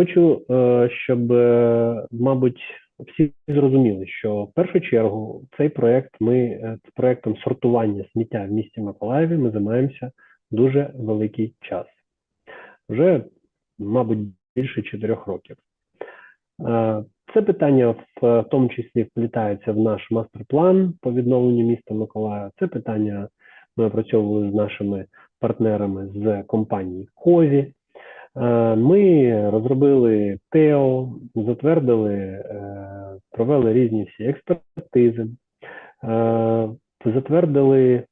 хочу, е, щоб, е, мабуть, всі зрозуміли, що в першу чергу цей проект ми е, з проектом сортування сміття в місті Миколаєві ми займаємося дуже великий час. Вже, мабуть, більше чотирьох років. Це питання в тому числі вплітається в наш мастер-план по відновленню міста Миколаєва. Це питання ми опрацьовували з нашими партнерами з компанії Козі. Е, Ми розробили ТЕО, затвердили, е, провели різні всі експертизи, е, затвердили,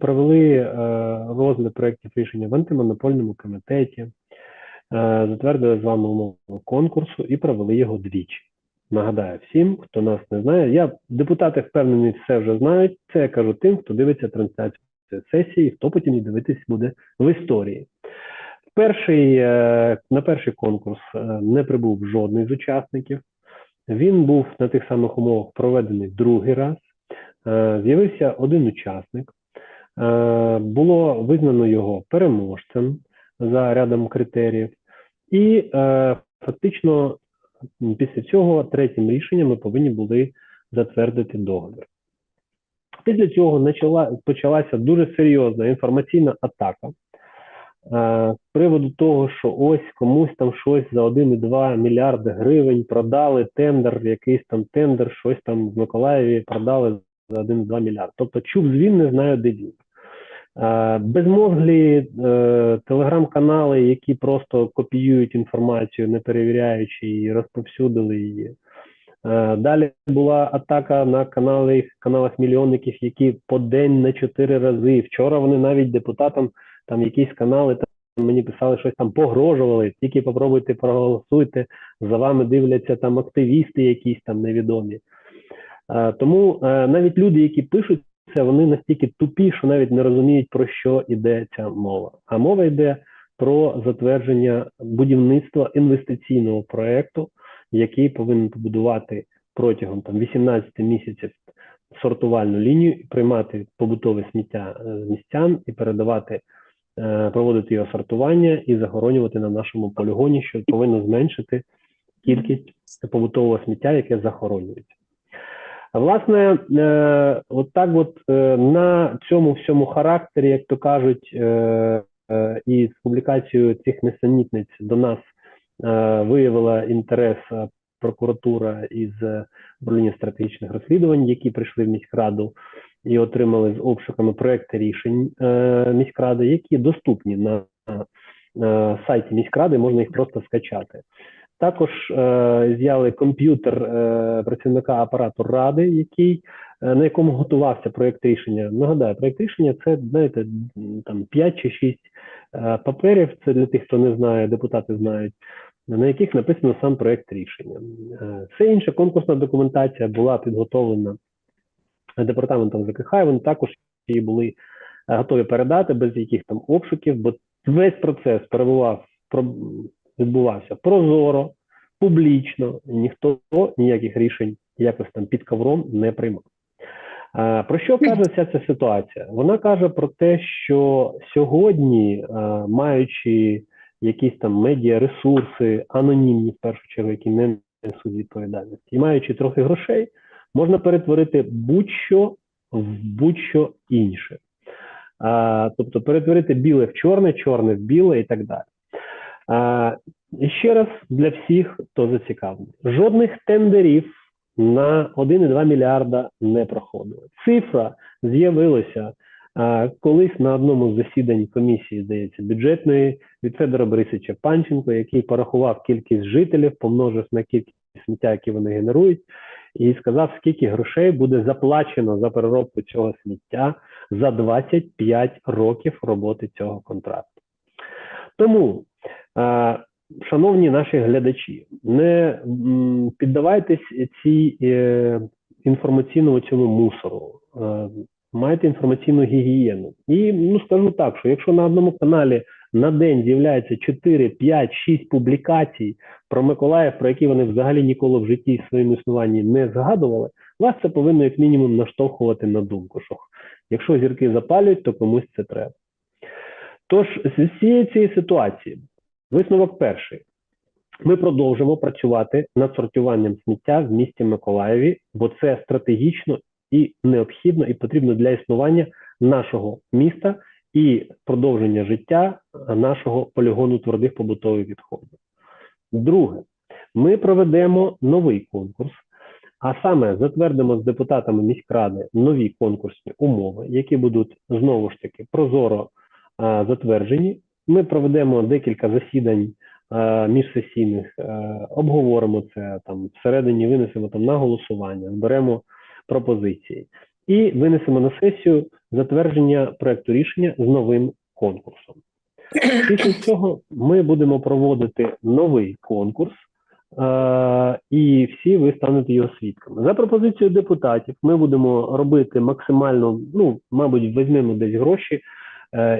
провели е, розгляд проєктів рішення в антимонопольному комітеті, затвердили з вами умови конкурсу і провели його двічі. Нагадаю всім, хто нас не знає. Я депутати впевнений, все вже знають. Це я кажу тим, хто дивиться трансляцію сесії, хто потім її дивитись буде в історії. Перший, е, на перший конкурс е, не прибув жодний з учасників. Він був на тих самих умовах проведений другий раз. Е, З'явився один учасник. Було визнано його переможцем за рядом критеріїв. І фактично після цього третім рішеннем ми повинні були затвердити договір. Після цього почала, почалася дуже серйозна інформаційна атака е, з приводу того, що ось комусь там щось за 1,2 мільярди гривень продали тендер, якийсь там тендер, щось там в Миколаєві продали за 1,2 мільярди. Тобто чув звін, не знаю, де дів. Е, Безмозглі е, телеграм-канали, які просто копіюють інформацію, не перевіряючи її, розповсюдили її. Е, Далі була атака на канали, каналах мільйонників, які по день на чотири рази. Вчора вони навіть депутатам там якісь канали там мені писали, щось там погрожували. Тільки попробуйте проголосуйте. За вами дивляться там активісти, якісь там невідомі. Е, Тому е, навіть люди, які пишуть це, вони настільки тупі, що навіть не розуміють, про що йде ця мова. А мова йде про затвердження будівництва інвестиційного проекту, який повинен побудувати протягом там 18 місяців сортувальну лінію, приймати побутове сміття е, з містян і передавати, е, проводити його сортування і захоронювати на нашому полігоні, що повинно зменшити кількість побутового сміття, яке захоронюється. Власне, е, от так от на цьому всьому характері, як то кажуть, і з публікацією цих несенітниць до нас виявила інтерес е, прокуратура із е, управління стратегічних розслідувань, які прийшли в міськраду і отримали з обшуками проекти рішень е, міськради, які доступні на, сайті міськради, можна їх просто скачати. Також е, з'яли комп'ютер е, працівника апарату ради, який е, на якому готувався проєкт рішення. Нагадаю, проєкт рішення це знаєте там 5 чи 6 е, паперів. Це для тих, хто не знає, депутати знають, на яких написано сам проєкт рішення. Е, Все інша конкурсна документація була підготовлена департаментом ЖКХ, і вони також її були е, готові передати без яких там обшуків, бо весь процес перебував відбувався прозоро, публічно, ніхто ніяких рішень якось там під ковром не приймав. А, Про що каже вся ця ситуація? Вона каже про те, що сьогодні, маючи якісь там медіаресурси, анонімні в першу чергу, які не несуть відповідальності, і маючи трохи грошей, можна перетворити будь-що в будь-що інше. Тобто перетворити біле в чорне, чорне в біле і так далі. А, і ще раз для всіх, хто зацікавлений. Жодних тендерів на 1,2 мільярда не проходило. Цифра з'явилася а, колись на одному з засідань комісії, здається, бюджетної від Федора Борисовича Панченко, який порахував кількість жителів, помножив на кількість сміття, які вони генерують, і сказав, скільки грошей буде заплачено за переробку цього сміття за 25 років роботи цього контракту. Тому Е, Шановні наші глядачі, не піддавайтесь цій е, інформаційному цьому мусору, Е, майте інформаційну гігієну. І ну скажу так, що якщо на одному каналі на день з'являється 4, 5, 6 публікацій про Миколаїв, про які вони взагалі ніколи в житті в своєму існуванні не згадували, вас це повинно як мінімум наштовхувати на думку, що якщо зірки запалюють, то комусь це треба. Тож з цієї цієї ситуації Висновок перший. Ми продовжимо працювати над сортуванням сміття в місті Миколаєві, бо це стратегічно і необхідно і потрібно для існування нашого міста і продовження життя нашого полігону твердих побутових відходів. Друге, ми проведемо новий конкурс, а саме затвердимо з депутатами міськради нові конкурсні умови, які будуть знову ж таки прозоро затверджені. Ми проведемо декілька засідань а, міжсесійних, обговоримо це там всередині, винесемо там на голосування, зберемо пропозиції і винесемо на сесію затвердження проекту рішення з новим конкурсом. Після цього ми будемо проводити новий конкурс, е, і всі ви станете його свідками. За пропозицією депутатів, ми будемо робити максимально, ну, мабуть, візьмемо десь гроші е,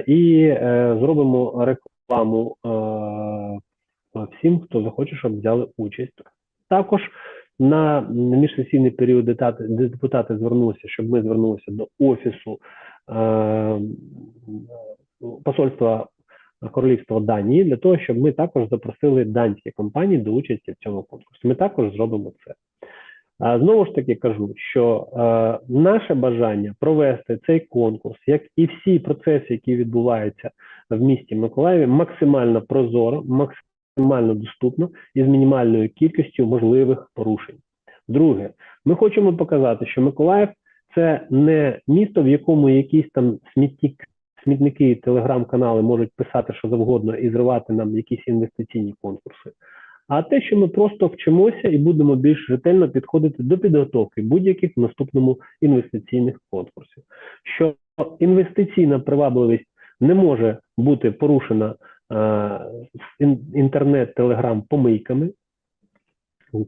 і е, зробимо рекламу е, всім, хто захоче, щоб взяли участь. Також на міжсесійний період депутати, депутати звернулися, щоб ми звернулися до офісу е, посольства Королівства Данії для того, щоб ми також запросили данські компанії до участі в цьому конкурсі. Ми також зробимо це. Знову ж таки кажу, що е, наше бажання провести цей конкурс, як і всі процеси, які відбуваються в місті Миколаєві, максимально прозоро, максимально доступно і з мінімальною кількістю можливих порушень. Друге, ми хочемо показати, що Миколаїв це не місто, в якому якісь там смітник смітники телеграм-канали можуть писати що завгодно і зривати нам якісь інвестиційні конкурси. А те, що ми просто вчимося і будемо більш ретельно підходити до підготовки будь-яких в наступному інвестиційних конкурсів. Що інвестиційна привабливість не може бути порушена е, інтернет-телеграм-помийками.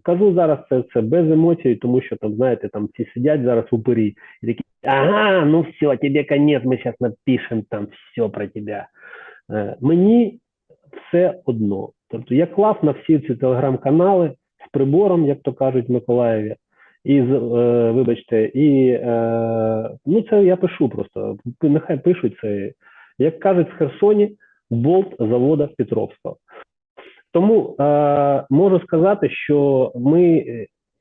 Кажу зараз це це без емоцій, тому що там, знаєте, там всі сидять зараз у пирі і такі, ага, ну все, тебе конець, ми зараз напишемо там все про тебе. Мені все одно. Тобто я клав на всі ці телеграм-канали з прибором, як то кажуть в Миколаєві, і е, вибачте, і е, ну це я пишу просто. Нехай пишуть це. Як кажуть в Херсоні, болт завода Петровського. Тому е, можу сказати, що ми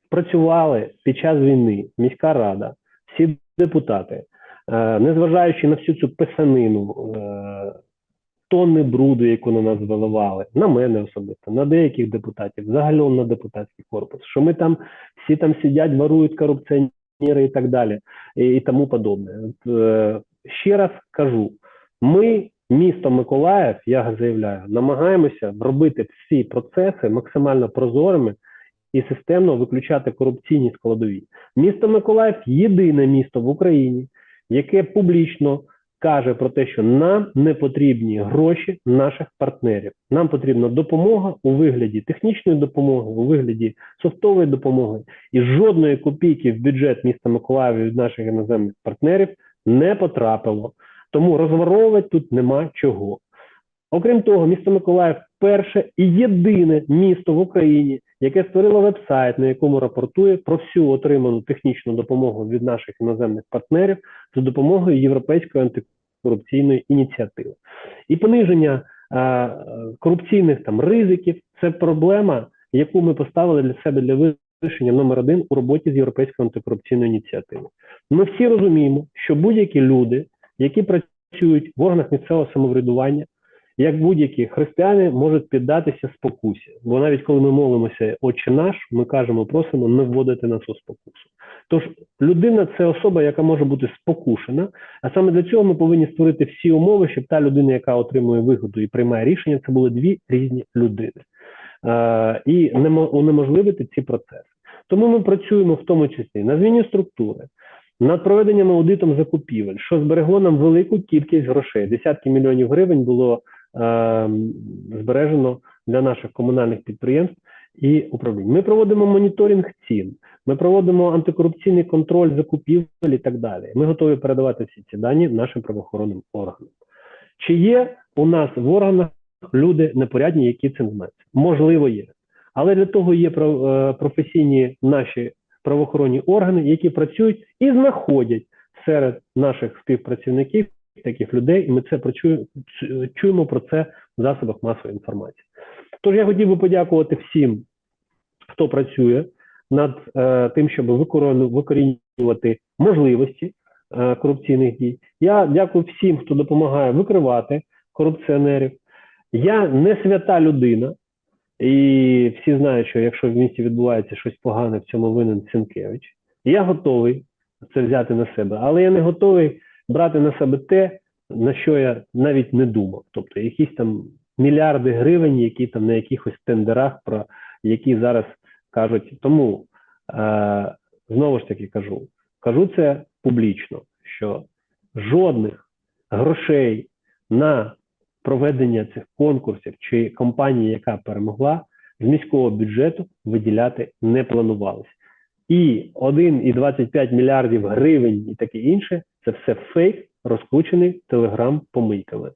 працювали під час війни, міська рада, всі депутати, е, незважаючи на всю цю писанину, е, тонни бруду, яку на нас виливали, на мене особисто, на деяких депутатів, загалом на депутатський корпус, що ми там всі там сидять, ворують корупціонери і так далі, і, і тому подобне. Е, ще раз кажу, ми Місто Миколаїв, я заявляю, намагаємося робити всі процеси максимально прозорими і системно виключати корупційні складові. Місто Миколаїв єдине місто в Україні, яке публічно каже про те, що нам не потрібні гроші наших партнерів. Нам потрібна допомога у вигляді технічної допомоги, у вигляді софтової допомоги, і жодної копійки в бюджет міста Миколаєва від наших іноземних партнерів не потрапило. Тому розворовувати тут нема чого. Окрім того, місто Миколаїв перше і єдине місто в Україні, яке створило веб-сайт, на якому рапортує про всю отриману технічну допомогу від наших іноземних партнерів за допомогою Європейської антикорупційної ініціативи. І пониження е, корупційних там ризиків це проблема, яку ми поставили для себе для вирішення номер один у роботі з Європейською антикорупційною ініціативою. Ми всі розуміємо, що будь-які люди які працюють в органах місцевого самоврядування, як будь-які християни можуть піддатися спокусі. Бо навіть коли ми молимося Отче наш, ми кажемо, просимо не вводити нас у спокусу. Тож людина це особа, яка може бути спокушена, а саме для цього ми повинні створити всі умови, щоб та людина, яка отримує вигоду і приймає рішення, це були дві різні людини. Е, і унеможливити ці процеси. Тому ми працюємо в тому числі на зміні структури, над проведенням аудитом закупівель, що зберегло нам велику кількість грошей. Десятки мільйонів гривень було збережено для наших комунальних підприємств і управлінь. Ми проводимо моніторинг цін, ми проводимо антикорупційний контроль закупівель і так далі. Ми готові передавати всі ці дані нашим правоохоронним органам. Чи є у нас в органах люди непорядні, які цим займаються? Можливо, є. Але для того є е, професійні наші правоохоронні органи, які працюють і знаходять серед наших співпрацівників таких людей, і ми це чуємо про це в засобах масової інформації. Тож я хотів би подякувати всім, хто працює над е, тим, щоб викорінювати можливості е, корупційних дій. Я дякую всім, хто допомагає викривати корупціонерів. Я не свята людина, і всі знають, що якщо в місті відбувається щось погане, в цьому винен Сенкевич. Я готовий це взяти на себе, але я не готовий брати на себе те, на що я навіть не думав. Тобто якісь там мільярди гривень, які там на якихось тендерах, про які зараз кажуть. Тому е, знову ж таки кажу, кажу це публічно, що жодних грошей на проведення цих конкурсів чи компанії, яка перемогла, з міського бюджету виділяти не планувалося. І 1,25 мільярдів гривень і таке інше це все фейк, розкручений телеграм-помийками.